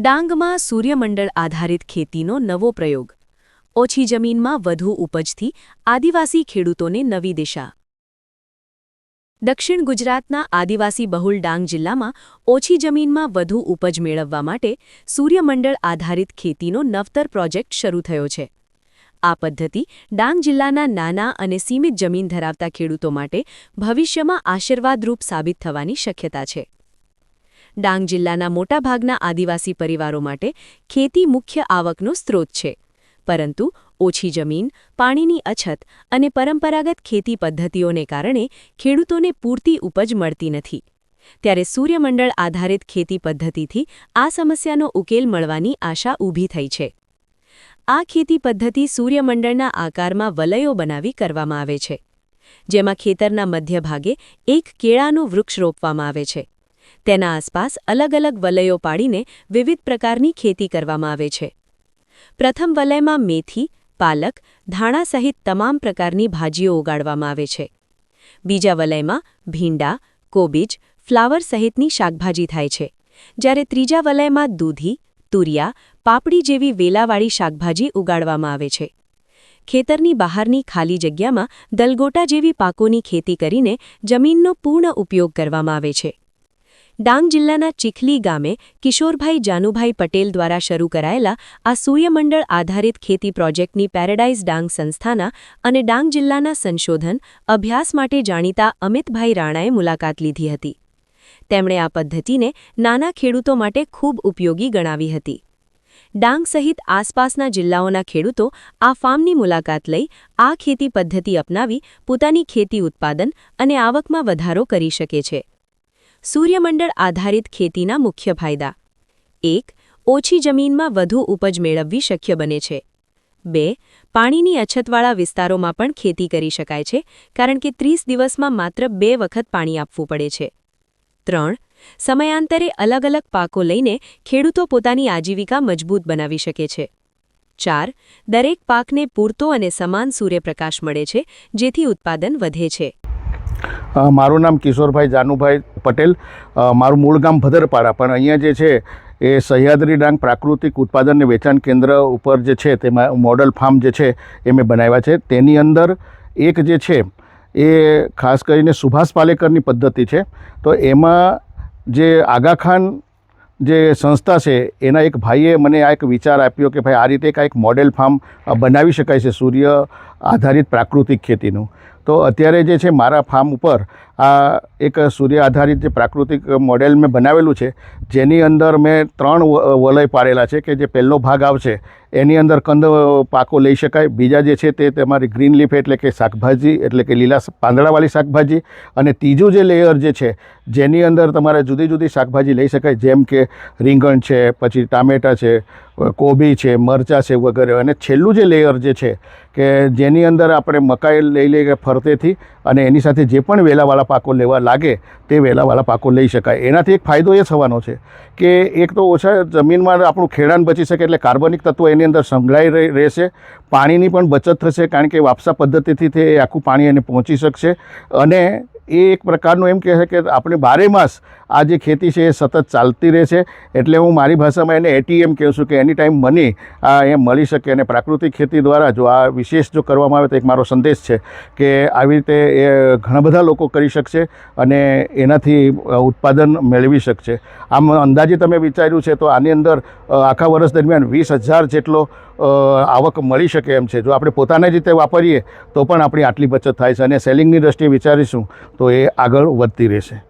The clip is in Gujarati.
ડાંગમાં સૂર્યમંડળ આધારિત ખેતીનો નવો પ્રયોગ. ઓછી જમીનમાં વધુ ઉપજથી આદિવાસી ખેડૂતોને નવી દિશા. દક્ષિણ ગુજરાતના આદિવાસી બહુલ ડાંગ જિલ્લામાં ઓછી જમીનમાં વધુ ઉપજ મેળવવા માટે સૂર્યમંડળ આધારિત ખેતીનો નવતર પ્રોજેક્ટ શરૂ થયો છે. આ પદ્ધતિ ડાંગ જિલ્લાના નાના અને સીમિત જમીન ધરાવતા ખેડૂતો માટે ભવિષ્યમાં આશીર્વાદરૂપ સાબિત થવાની શક્યતા છે. ડાંગ જિલ્લાના મોટાભાગના આદિવાસી પરિવારો માટે ખેતી મુખ્ય આવકનો સ્ત્રોત છે. પરંતુ ઓછી જમીન, પાણીની અછત અને પરંપરાગત ખેતી પદ્ધતિઓને કારણે ખેડૂતોને પૂરતી ઉપજ મળતી નથી. ત્યારે સૂર્યમંડળ આધારિત ખેતી પદ્ધતિથી આ સમસ્યાનો ઉકેલ મળવાની આશા ઊભી થઈ છે. આ ખેતી પદ્ધતિ સૂર્યમંડળના આકારમાં વલયો બનાવી કરવામાં આવે છે, જેમાં ખેતરના મધ્યભાગે એક કેળાનું વૃક્ષ રોપવામાં આવે છે. તેના આસપાસ અલગ અલગ વલયો પાડીને વિવિધ પ્રકારની ખેતી કરવામાં આવે છે. પ્રથમ વલયમાં મેથી, પાલક, ધાણા સહિત તમામ પ્રકારની ભાજીઓ ઉગાડવામાં આવે છે. બીજા વલયમાં ભીંડા, કોબીજ, ફ્લાવર સહિતની શાકભાજી થાય છે. જ્યારે ત્રીજા વલયમાં દૂધી, તુરિયા, પાપડી જેવી વેલાવાળી શાકભાજી ઉગાડવામાં આવે છે. ખેતરની બહારની ખાલી જગ્યામાં દલગોટા જેવી પાકોની ખેતી કરીને જમીનનો પૂર્ણ ઉપયોગ કરવામાં આવે છે. ડાંગ જિલ્લાના ચીખલી ગામે કિશોરભાઈ જાનુભાઈ પટેલ દ્વારા શરૂ કરાયેલા આ સૂર્યમંડળ આધારિત ખેતી પ્રોજેક્ટની પેરેડાઇઝ ડાંગ સંસ્થાના અને ડાંગ જિલ્લાના સંશોધન, અભ્યાસ માટે જાણીતા અમિતભાઈ રાણાએ મુલાકાત લીધી હતી. તેમણે આ પદ્ધતિને નાના ખેડૂતો માટે ખૂબ ઉપયોગી ગણાવી હતી. ડાંગ સહિત આસપાસના જિલ્લાઓના ખેડૂતો આ ફાર્મની મુલાકાત લઈ આ ખેતી પદ્ધતિ અપનાવી પોતાની ખેતી ઉત્પાદન અને આવકમાં વધારો કરી શકે છે. સૂર્યમંડળ આધારિત ખેતીના મુખ્ય ફાયદા. એક, ઓછી જમીનમાં વધુ ઉપજ મેળવવી શક્ય બને છે. બે, પાણીની અછતવાળા વિસ્તારોમાં પણ ખેતી કરી શકાય છે, કારણ કે ત્રીસ દિવસમાં માત્ર બે વખત પાણી આપવું પડે છે. ત્રણ, સમયાંતરે અલગ અલગ પાકો લઈને ખેડૂતો પોતાની આજીવિકા મજબૂત બનાવી શકે છે. ચાર, દરેક પાકને પૂરતો અને સમાન સૂર્યપ્રકાશ મળે છે, જેથી ઉત્પાદન વધે છે. મારું નામ કિશોરભાઈ જાનુભાઈ પટેલ. મારું મૂળ ગામ ભદરપાડા. પણ અહીંયા જે છે, એ સહ્યાદ્રી ડાંગ પ્રાકૃતિક ઉત્પાદન અને વેચાણ કેન્દ્ર ઉપર જે છે, તેમાં મોડલ ફાર્મ જે છે, એ મેં બનાવ્યા છે. તેની અંદર એક જે છે, એ ખાસ કરીને સુભાષ પાલેકરની પદ્ધતિ છે. તો એમાં જે આગા ખાન જે સંસ્થા છે, એના એક ભાઈએ મને આ એક વિચાર આપ્યો કે ભાઈ આ રીતે કાંઈક મોડેલ ફાર્મ બનાવી શકાય છે સૂર્ય આધારિત પ્રાકૃતિક ખેતીનું. તો અત્યારે જે છે મારા ફાર્મ ઉપર આ એક સૂર્ય આધારિત જે પ્રાકૃતિક મોડેલ મેં બનાવેલું છે, જેની અંદર મેં ત્રણ વલય પાડેલા છે કે જે પહેલો ભાગ આવશે એની અંદર કંદ પાકો લઈ શકાય, બીજા જે છે તે તમારી ગ્રીન લીફ એટલે કે શાકભાજી એટલે કે લીલા પાંદડાવાળી શાકભાજી અને ત્રીજું જે લેયર જે છે જેની અંદર તમારે જુદી જુદી શાકભાજી લઈ શકાય, જેમ કે રીંગણ છે, પછી ટામેટાં છે કોબી છે, મરચાં છે, વગેરે. અને છેલ્લું જે લેયર જે છે કે જેની અંદર આપણે મકાઈ લઈ લઈએ ફરતેથી અને એની સાથે જે પણ વેલાવાળા પાકો લેવા લાગે તે વેલાવાળા પાકો લઈ શકાય. એનાથી એક ફાયદો એ થવાનો છે કે એક તો ઓછા જમીનમાં આપણું ખેડાણ બચી શકે એટલે કાર્બનિક તત્વો એની અંદર સંભળાઈ રહેશે. પાણીની પણ બચત થશે કારણ કે વાપસા પદ્ધતિથી તે આખું પાણી એને પહોંચી શકશે. અને એ એક પ્રકારનું એમ કહે છે કે આપણે બારે માસ આ જે ખેતી છે એ સતત ચાલતી રહેશે એટલે હું મારી ભાષામાં એને એટીએમ કહું છું કે એની ટાઈમ મની આ એમ મળી શકે અને પ્રાકૃતિક ખેતી દ્વારા જો આ વિશેષ જો કરવામાં આવે તો એક મારો સંદેશ છે કે આવી રીતે એ ઘણા બધા લોકો કરી શકશે અને એનાથી ઉત્પાદન મેળવી શકશે. આમ અંદાજે તમે વિચાર્યું છે તો આની અંદર આખા વર્ષ દરમિયાન વીસ હજાર જેટલો આવક મળી શકે એમ છે. જો આપણે પોતાને રીતે વાપરીએ, તો પણ આપણી આટલી બચત થાય છે અને સેલિંગની દ્રષ્ટિએ વિચારીશું, તો એ આગળ વધતી રહેશે.